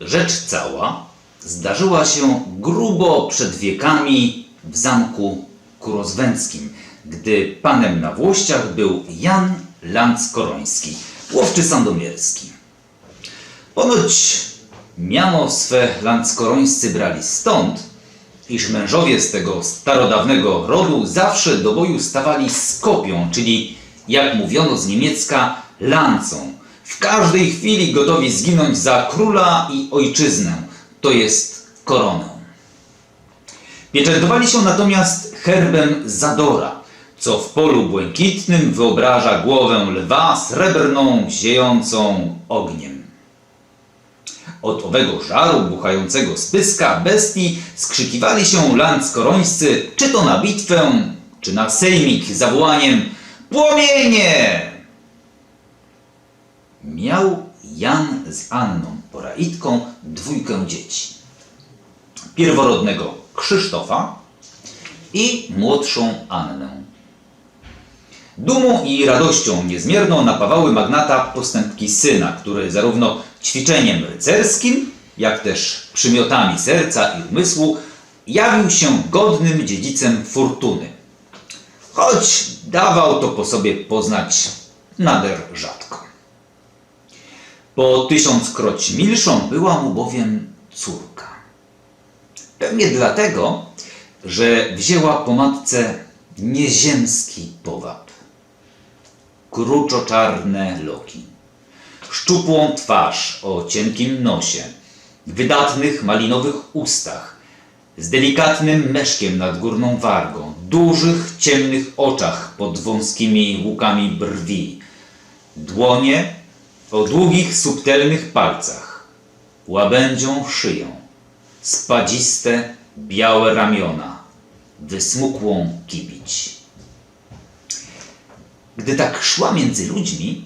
Rzecz cała zdarzyła się grubo przed wiekami w zamku kurozwęckim, gdy panem na Włościach był Jan Lanckoroński, łowczy sandomierski. Ponoć miano swe lanckorońscy brali stąd, iż mężowie z tego starodawnego rodu zawsze do boju stawali z kopią, czyli jak mówiono z niemiecka lancą. W każdej chwili gotowi zginąć za króla i ojczyznę, to jest koronę. Pieczętowali się natomiast herbem Zadora, co w polu błękitnym wyobraża głowę lwa srebrną, ziejącą ogniem. Od owego żaru buchającego z pyska bestii skrzykiwali się lanckorońscy, czy to na bitwę, czy na sejmik zawołaniem Płomienie! Miał Jan z Anną Poraitką dwójkę dzieci. Pierworodnego Krzysztofa i młodszą Annę. Dumą i radością niezmierną napawały magnata postępki syna, który zarówno ćwiczeniem rycerskim, jak też przymiotami serca i umysłu jawił się godnym dziedzicem fortuny. Choć dawał to po sobie poznać nader rzadko. Po tysiąckroć milszą była mu bowiem córka. Pewnie dlatego, że wzięła po matce nieziemski powab. Kruczo-czarne loki, szczupłą twarz o cienkim nosie, wydatnych malinowych ustach, z delikatnym meszkiem nad górną wargą, dużych, ciemnych oczach pod wąskimi łukami brwi, dłonie o długich, subtelnych palcach, łabędzią szyją, spadziste, białe ramiona, wysmukłą kibić. Gdy tak szła między ludźmi,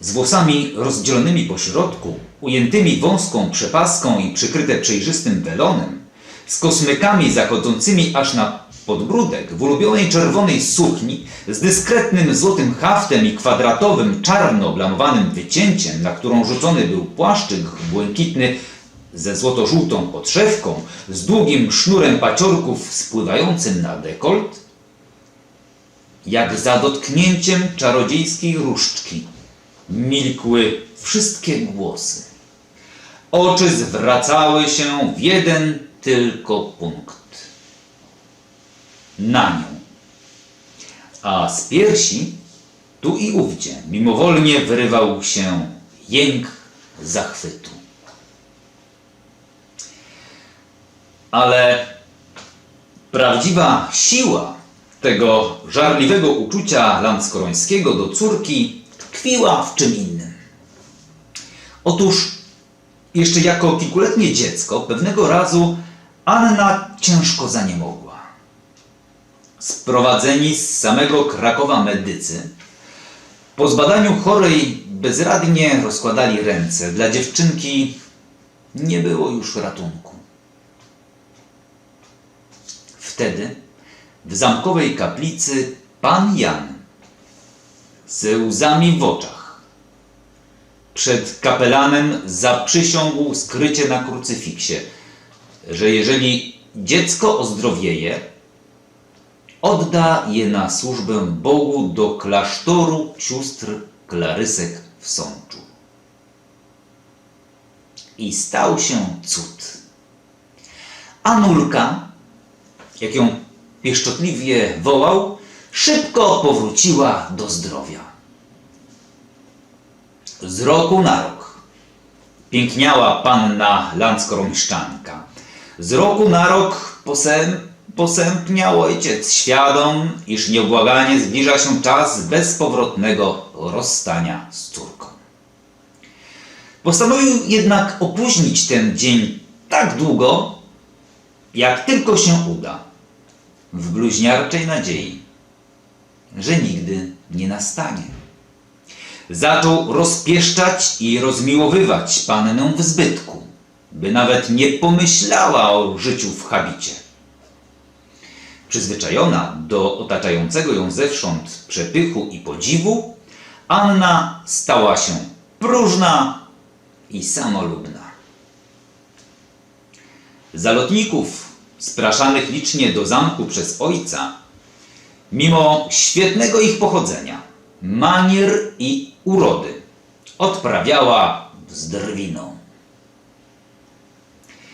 z włosami rozdzielonymi po środku, ujętymi wąską przepaską i przykryte przejrzystym welonem, z kosmykami zachodzącymi aż na podbródek w ulubionej czerwonej sukni, z dyskretnym złotym haftem i kwadratowym, czarno blamowanym wycięciem, na którą rzucony był płaszczyk błękitny ze złoto-żółtą podszewką, z długim sznurem paciorków spływającym na dekolt, jak za dotknięciem czarodziejskiej różdżki, milkły wszystkie głosy. Oczy zwracały się w jeden tylko punkt. Na nią. A z piersi, tu i ówdzie, mimowolnie wyrywał się jęk zachwytu. Ale prawdziwa siła tego żarliwego uczucia Lanckorońskiego do córki tkwiła w czym innym. Otóż jeszcze jako kilkuletnie dziecko pewnego razu Anna ciężko zaniemogła. Sprowadzeni z samego Krakowa medycy po zbadaniu chorej bezradnie rozkładali ręce. Dla dziewczynki nie było już ratunku. Wtedy w zamkowej kaplicy pan Jan ze łzami w oczach przed kapelanem zaprzysiągł skrycie na krucyfiksie, że jeżeli dziecko ozdrowieje, odda je na służbę Bogu do klasztoru sióstr Klarysek w Sączu. I stał się cud. Anulka, jak ją pieszczotliwie wołał, szybko powróciła do zdrowia. Z roku na rok piękniała panna Lanckorońszczanka. Z roku na rok posęp, posępniał ojciec, świadom, iż nieubłaganie zbliża się czas bezpowrotnego rozstania z córką. Postanowił jednak opóźnić ten dzień tak długo, jak tylko się uda, w bluźniarczej nadziei, że nigdy nie nastanie. Zaczął rozpieszczać i rozmiłowywać pannę w zbytku, by nawet nie pomyślała o życiu w habicie. Przyzwyczajona do otaczającego ją zewsząd przepychu i podziwu, Anna stała się próżna i samolubna. zalotników spraszanych licznie do zamku przez ojca, mimo świetnego ich pochodzenia, manier i urody, odprawiała z drwiną.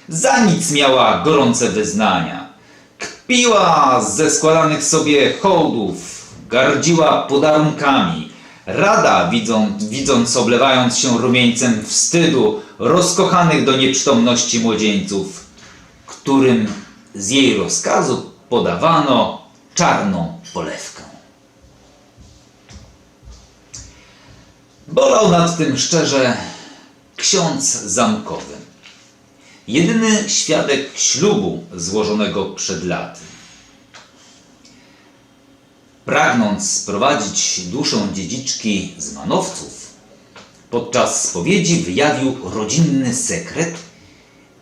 Za nic miała gorące wyznania. Kpiła ze składanych sobie hołdów, gardziła podarunkami. Rada, widząc, widząc oblewając się rumieńcem wstydu, rozkochanych do nieprzytomności młodzieńców, którym z jej rozkazu podawano czarną polewkę. Bolał nad tym szczerze ksiądz zamkowy. Jedyny świadek ślubu złożonego przed laty. Pragnąc sprowadzić duszę dziedziczki z manowców, podczas spowiedzi wyjawił rodzinny sekret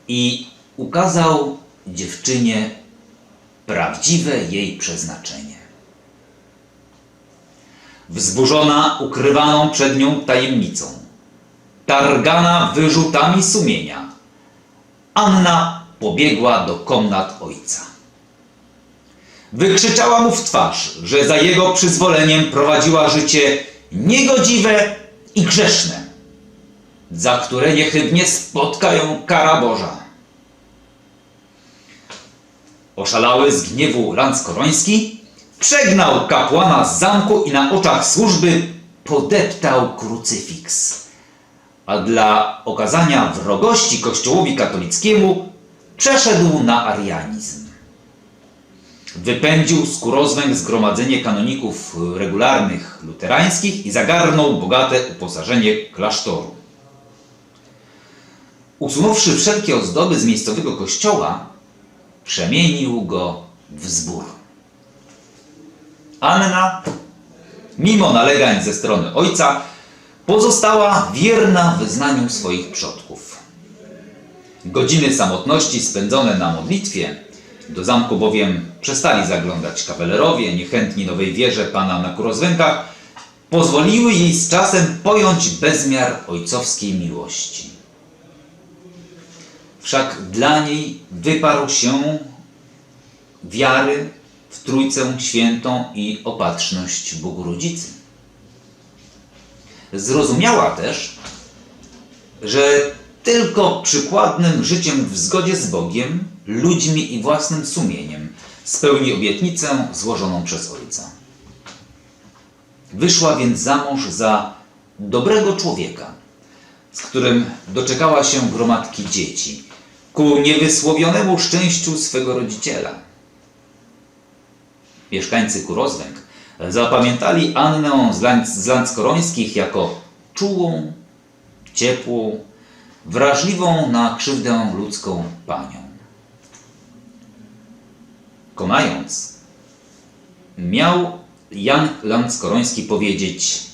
i ukazał dziewczynie prawdziwe jej przeznaczenie. Wzburzona ukrywaną przed nią tajemnicą, targana wyrzutami sumienia, Anna pobiegła do komnat ojca. Wykrzyczała mu w twarz, że za jego przyzwoleniem prowadziła życie niegodziwe i grzeszne, za które niechybnie spotka ją kara Boża. Oszalały z gniewu Lanskoroński przegnał kapłana z zamku i na oczach służby podeptał krucyfiks a dla okazania wrogości Kościołowi katolickiemu przeszedł na arianizm. Wypędził z Kurozwęg zgromadzenie kanoników regularnych luterańskich i zagarnął bogate uposażenie klasztoru. Usunąwszy wszelkie ozdoby z miejscowego kościoła, przemienił go w zbór. Anna, mimo nalegań ze strony ojca, pozostała wierna wyznaniu swoich przodków. Godziny samotności spędzone na modlitwie, do zamku bowiem przestali zaglądać kawalerowie, niechętni nowej wierze pana na kurozwękach, pozwoliły jej z czasem pojąć bezmiar ojcowskiej miłości. Wszak dla niej wyparł się wiary w Trójcę Świętą i opatrzność Bogu Rodzicy. Zrozumiała też, że tylko przykładnym życiem w zgodzie z Bogiem, ludźmi i własnym sumieniem spełni obietnicę złożoną przez Ojca. Wyszła więc za mąż za dobrego człowieka, z którym doczekała się gromadki dzieci, ku niewysłowionemu szczęściu swego rodziciela. Mieszkańcy Kurozwęg zapamiętali Annę z, Lanc- z Lanckorońskich jako czułą, ciepłą, wrażliwą na krzywdę ludzką panią. Konając, miał Jan Lanckoroński powiedzieć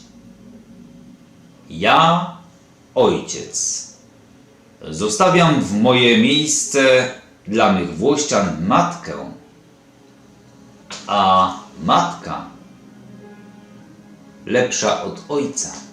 Ja, ojciec, zostawiam w moje miejsce dla mych włościan matkę, a matka lepsza od ojca.